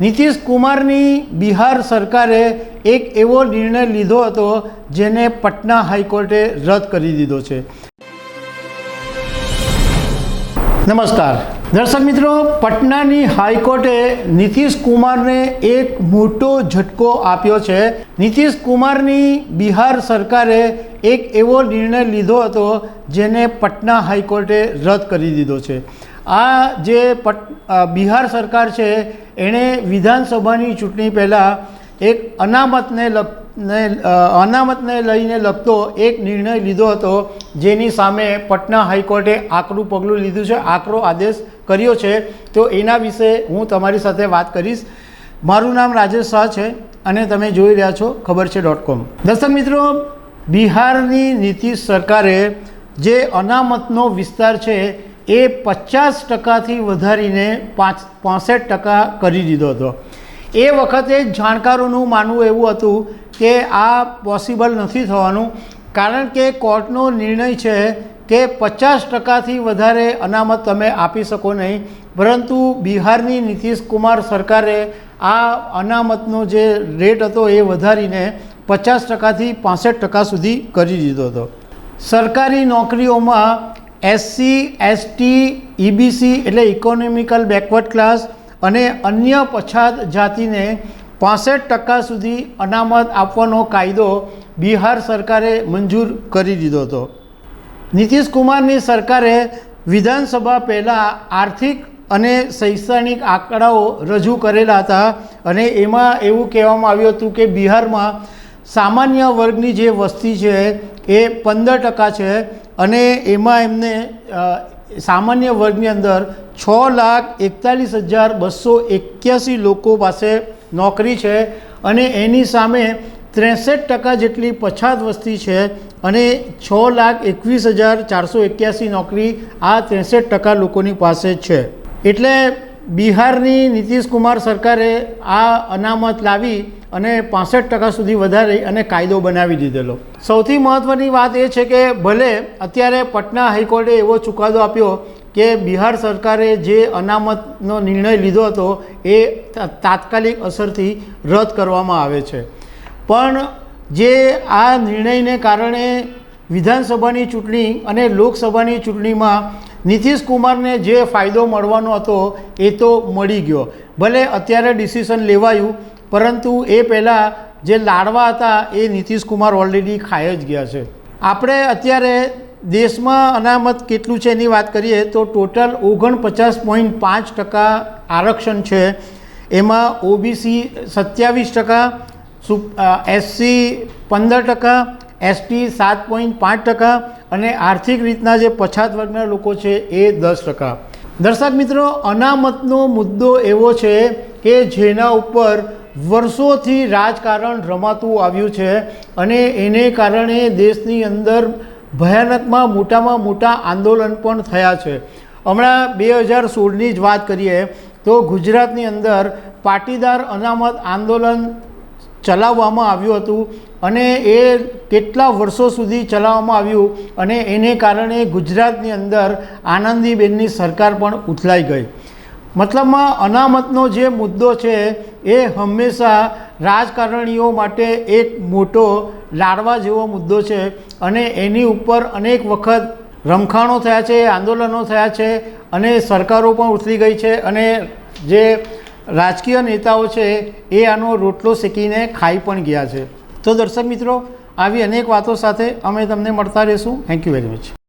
નીતિશ કુમારની બિહાર સરકારે એક એવો નિર્ણય લીધો હતો જેને પટના હાઈકોર્ટે રદ કરી દીધો છે. નમસ્કાર. દર્શક મિત્રો, પટનાની હાઈકોર્ટે નીતિશ કુમારને એક મોટો ઝટકો આપ્યો છે. નીતિશ કુમારની બિહાર સરકારે એક એવો નિર્ણય લીધો હતો જેને પટના હાઈકોર્ટે રદ કરી દીધો છે. આ જે પટ બિહાર સરકાર છે એણે વિધાનસભાની ચૂંટણી પહેલાં એક અનામતને ને અનામતને લઈને લગતો એક નિર્ણય લીધો હતો, જેની સામે પટના હાઈકોર્ટે આકરું પગલું લીધું છે, આકરો આદેશ કર્યો છે. તો એના વિશે હું તમારી સાથે વાત કરીશ. મારું નામ રાજેશ શાહ છે અને તમે જોઈ રહ્યા છો ખબર છે ડોટ કોમ. દર્શક મિત્રો, બિહારની નીતિશ સરકારે જે અનામતનો વિસ્તાર છે એ પચાસ ટકાથી વધારીને પાંચ, પાસઠ ટકા કરી દીધો હતો. એ વખતે જાણકારોનું માનવું એવું હતું કે આ પોસિબલ નથી થવાનું, કારણ કે કોર્ટનો નિર્ણય છે કે પચાસ ટકાથી વધારે અનામત તમે આપી શકો નહીં. પરંતુ બિહારની નીતિશ કુમાર સરકારે આ અનામતનો જે રેટ હતો એ વધારીને પચાસ ટકાથી પાસઠ ટકા સુધી કરી દીધો હતો. સરકારી નોકરીઓમાં એસસી એસટી ઈબીસી એટલે ઇકોનોમિકલ બેકવર્ડ ક્લાસ અને અન્ય પછાત જાતિને પાસઠ ટકા સુધી અનામત આપવાનો કાયદો બિહાર સરકારે મંજૂર કરી દીધો હતો. નીતિશ કુમારની સરકારે વિધાનસભા પહેલાં આર્થિક અને શૈક્ષણિક આંકડાઓ રજૂ કરેલા હતા અને એમાં એવું કહેવામાં આવ્યું હતું કે બિહારમાં સામાન્ય વર્ગની જે વસ્તી છે એ પંદર ટકા છે અને એમાં એમને સામાન્ય વર્ગની અંદર છ લાખ એકતાલીસ હજાર બસો એક્યાસી લોકો પાસે નોકરી છે અને એની સામે ત્રેસઠ ટકા જેટલી પછાત વસ્તી છે અને છ લાખ એકવીસ હજાર ચારસો એક્યાસી નોકરી આ ત્રેસઠ ટકા લોકોની પાસે છે. એટલે બિહારની નીતિશ કુમાર સરકારે આ અનામત લાવી અને પાસઠ ટકા સુધી વધારી અને કાયદો બનાવી દીધેલો. સૌથી મહત્ત્વની વાત એ છે કે ભલે અત્યારે પટના હાઈકોર્ટે એવો ચુકાદો આપ્યો કે બિહાર સરકારે જે અનામતનો નિર્ણય લીધો હતો એ તાત્કાલિક અસરથી રદ કરવામાં આવે છે. પણ જે આ નિર્ણયને કારણે વિધાનસભાની ચૂંટણી અને લોકસભાની ચૂંટણીમાં નીતિશ કુમારને જે ફાયદો મળવાનો હતો એ તો મળી ગયો. ભલે અત્યારે ડિસિઝન લેવાયું, પરંતુ એ પહેલાં જે લાડવા હતા એ નીતિશ કુમાર ઓલરેડી ખાઈ જ ગયા છે. આપણે અત્યારે દેશમાં અનામત કેટલું છે એની વાત કરીએ તો ટોટલ ઓગણપચાસ પોઈન્ટ પાંચ ટકા આરક્ષણ છે. એમાં ઓબીસી સત્યાવીસ ટકા સુ એસસી પંદર ટકા, એસટી સાત પોઈન્ટ પાંચ ટકા અને આર્થિક રીતના જે પછાત વર્ગના લોકો છે એ દસ ટકા. દર્શક મિત્રો, અનામતનો મુદ્દો એવો છે કે જેના ઉપર વર્ષોથી રાજકારણ રમાતું આવ્યું છે અને એને કારણે દેશની અંદર ભયાનકમાં મોટામાં મોટા આંદોલન પણ થયા છે. હમણાં બે હજાર સોળની જ વાત કરીએ તો ગુજરાતની અંદર પાટીદાર અનામત આંદોલન ચલાવવામાં આવ્યું હતું અને એ કેટલા વર્ષો સુધી ચલાવવામાં આવ્યું અને એને કારણે ગુજરાતની અંદર આનંદીબેનની સરકાર પણ ઉથલાઈ ગઈ. મતલબમાં અનામતનો જે મુદ્દો છે એ હંમેશા રાજકારણીઓ માટે એક મોટો લાડવા જેવો મુદ્દો છે અને એની ઉપર અનેક વખત રમખાણો થયા છે, આંદોલનો થયા છે અને સરકારો પણ ઉથલી ગઈ છે અને જે રાજકીય નેતાઓ છે, એ આનો રોટલો શેકીને ખાઈ પણ ગયા છે. તો દર્શક મિત્રો, આવી અનેક વાતો સાથે અમે તમને મળતા રહીશું. Thank you very much